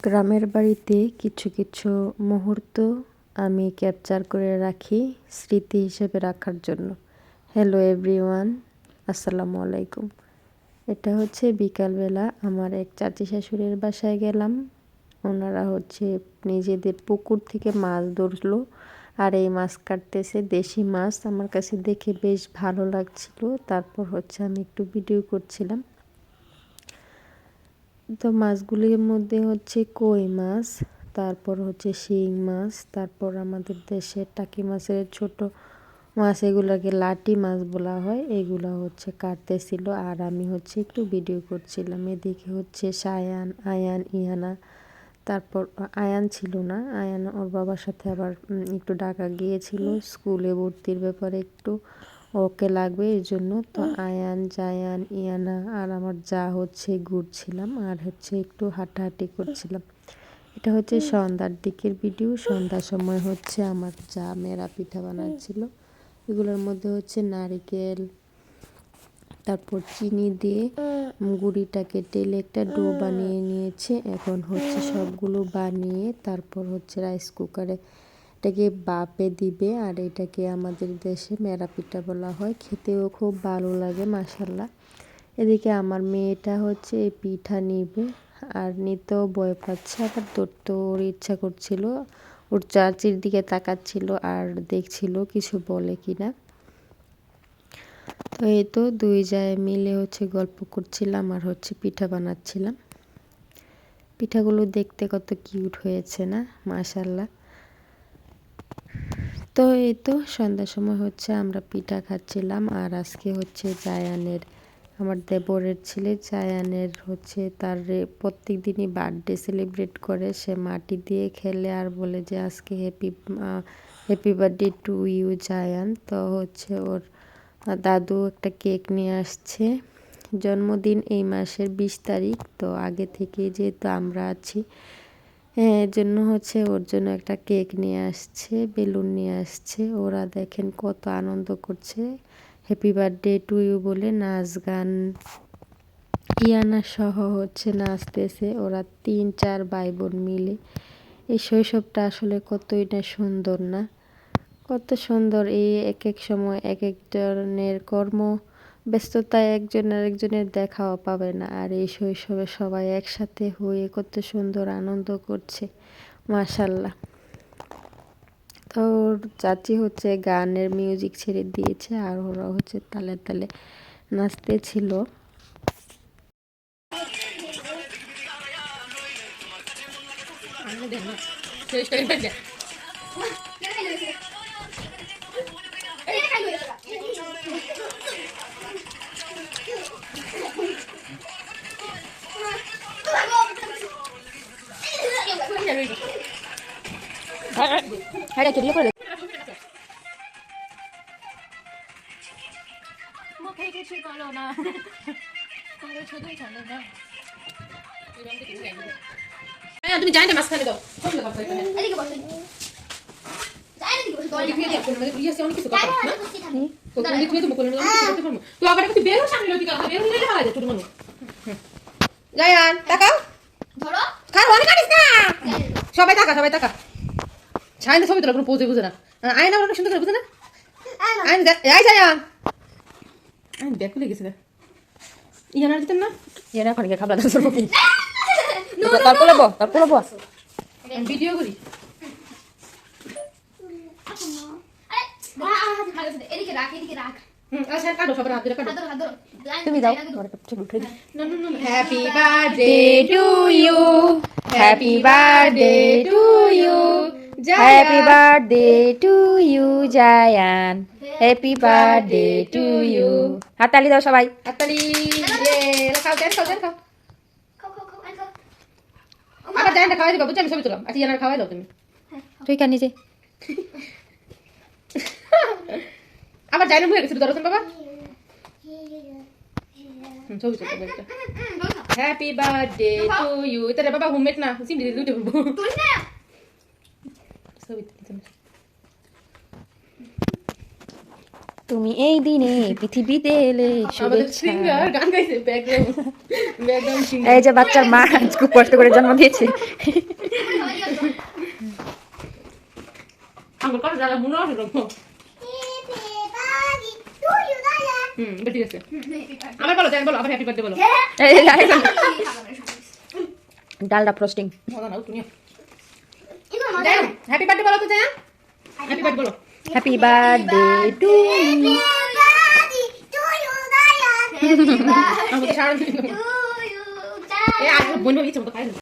গ্রামের বাড়িতে কিছু কিছু মুহূর্ত আমি ক্যাপচার করে রাখি স্মৃতি হিসেবে রাখার জন্য। হ্যালো এভরিওয়ান আসসালামু আলাইকুম। এটা হচ্ছে বিকালবেলা, আমার এক চাচি শাশুড়ির বাসায় গেলাম। ওনারা হচ্ছে নিজেদের পুকুর থেকে মাছ ধরলো আর এই মাছ কাটতেছে, দেশি মাছ। আমার কাছে দেখে বেশ ভালো লাগছিল। তারপর হচ্ছে আমি একটু ভিডিও করছিলাম। তো মাছগুলির মধ্যে হচ্ছে কই মাছ, তারপর হচ্ছে শিং মাছ, তারপর আমাদের দেশের টাকি মাছের ছোট মাছ, এগুলোকে লাটি মাছ বলা হয়। এগুলো হচ্ছে কাটতেছিল। আর আমি হচ্ছে একটু ভিডিও করছিলাম। এদিকে হচ্ছে সায়ান, আয়ান, ইয়ানা, তারপর আয়ান ছিল না। আয়ান ওর বাবার সাথে আবার একটু ডাকা গিয়েছিল। স্কুলে ভর্তির ব্যাপারে একটু ওকে লাগবে এই জন্য। তো আয়ান জায়ান ইয়ানা আর আমার যা হচ্ছে ঘুরছিলাম আর হচ্ছে একটু হাঁটাহাঁটি করছিলাম। এটা হচ্ছে সন্ধ্যার দিকের ভিডিও। সন্ধ্যার সময় হচ্ছে আমার যা মেরা পিঠা বানাচ্ছিল। এগুলোর মধ্যে হচ্ছে নারিকেল তারপর চিনি দিয়ে গুড়িটাকে টেলে একটা ডো বানিয়ে নিয়েছে। এখন হচ্ছে সবগুলো বানিয়ে তারপর হচ্ছে রাইস কুকারে এটাকে বাপে দিবে আর এটাকে আমাদের দেশে মেরা পিঠা বলা হয়। খেতেও খুব ভালো লাগে মাসাল্লাহ এদিকে আমার মেয়েটা হচ্ছে এই পিঠা নিবে আর নিতেও ভয় পাচ্ছে, আবার ধরতে ওর ইচ্ছা করছিল। ওর চাচির দিকে তাকাচ্ছিল আর দেখছিল কিছু বলে কিনা। তো এই তো দুই জায় মিলে হচ্ছে গল্প করছিলাম আর হচ্ছে পিঠা বানাচ্ছিলাম। পিঠাগুলো দেখতে কত কিউট হয়েছে না, মাশাল্লাহ। তো এই তো সন্ধ্যার সময় হচ্ছে আমরা পিঠা খাচ্ছিলাম আর আজকে হচ্ছে জায়ানের, আমার দেবরের ছেলে জায়ানের হচ্ছে তার প্রত্যেক দিনই বার্থডে সেলিব্রেট করে। সে মাটি দিয়ে খেলে আর বলে যে আজকে happy happy birthday to you Zayan. তো হচ্ছে ওর দাদু একটা কেক নিয়ে আসছে। জন্মদিন এই মাসের বিশ তারিখ, তো আগে থেকে যেহেতু আমরা আছি হ্যাঁ এর জন্য হচ্ছে ওর জন্য একটা কেক নিয়ে আসছে, বেলুন নিয়ে আসছে। ওরা দেখেন কত আনন্দ করছে। হ্যাপি বার্থডে টু ইউ বলে নাচ গান ইয়ানা সহ হচ্ছে নাচতেছে। ওরা তিন, চার ভাই বোন মিলে। এই শৈশবটা আসলে কতই না সুন্দর না? কত সুন্দর এই এক এক সময় এক এক ধরনের কর্ম ব্যস্ততায় একজন আরেকজনের দেখাও পাবে না। আর এই শৈশবে সবাই একসাথে হয়ে কত সুন্দর আনন্দ করছে। মাশাল্লাহ। তো ওর চাচি হচ্ছে গানের মিউজিক ছেড়ে দিয়েছে আর ওরা হচ্ছে তালে তালে নাচতে ছিল হ্যাঁ চুরিয়ে করে মুখে কিছু বলো না শুধুই চলে না তুমি জানি না মাঝখানে দাও যাই বেরো সামনে লতি কার অনেক কাটিস না সবাই তাকা সবাই তাকা ছাইনা ছবি তোলা কোনো পোজে বুঝে না আয়না অনেক সুন্দর করে বুঝে না আইন যাই আইন ব্যাগ খুলে গেছে ইয়ানার দিতেন না এরা ওখানে গিয়ে খাবার দাবার কি তারপর লব তারপর লব ভিডিও করি এদিকে রাখ এদিকে রাখ আচ্ছা ধরো তুমি দাও. Happy birthday to you. Happy birthday to you. Happy birthday to you Zayan happy birthday to you হাততালি দাও সবাই। হাততালি ইয়ে খাও দেন খাও দেন খাও। খাও খাও খাও আবার খাওয়াই দিবা বুঝছি? আমি ছবি তুলাম আচ্ছা ইয়ানার খাওয়াই দাও তুমি। তুই কার নিজে আবার জাইনা মুখে গেছিল দরছেন বাবা ছবি একটা হ্যাপি বার্থডে টু ইউ এটা বাবা হোমমেড না। সিমডি দিয়ে দুটো বলব। তুই না ছবি তুমি এই দিনে পৃথিবীতে এলে এই যে বাচ্চার মা খুব কষ্ট করে জন্ম দিয়েছে। আমার কথা যারা মনে আছে তো হুম বেশি গেছে আমার বলো দেন বলো আবার হ্যাপি বার্থডে বলো। ডালডা ফ্রস্টিং হ্যাপি বার্থডে বলো তো জান। হ্যাপি বার্থডে বলো। হ্যাপি বার্থডে টু ইচ্ছে মতো খাই না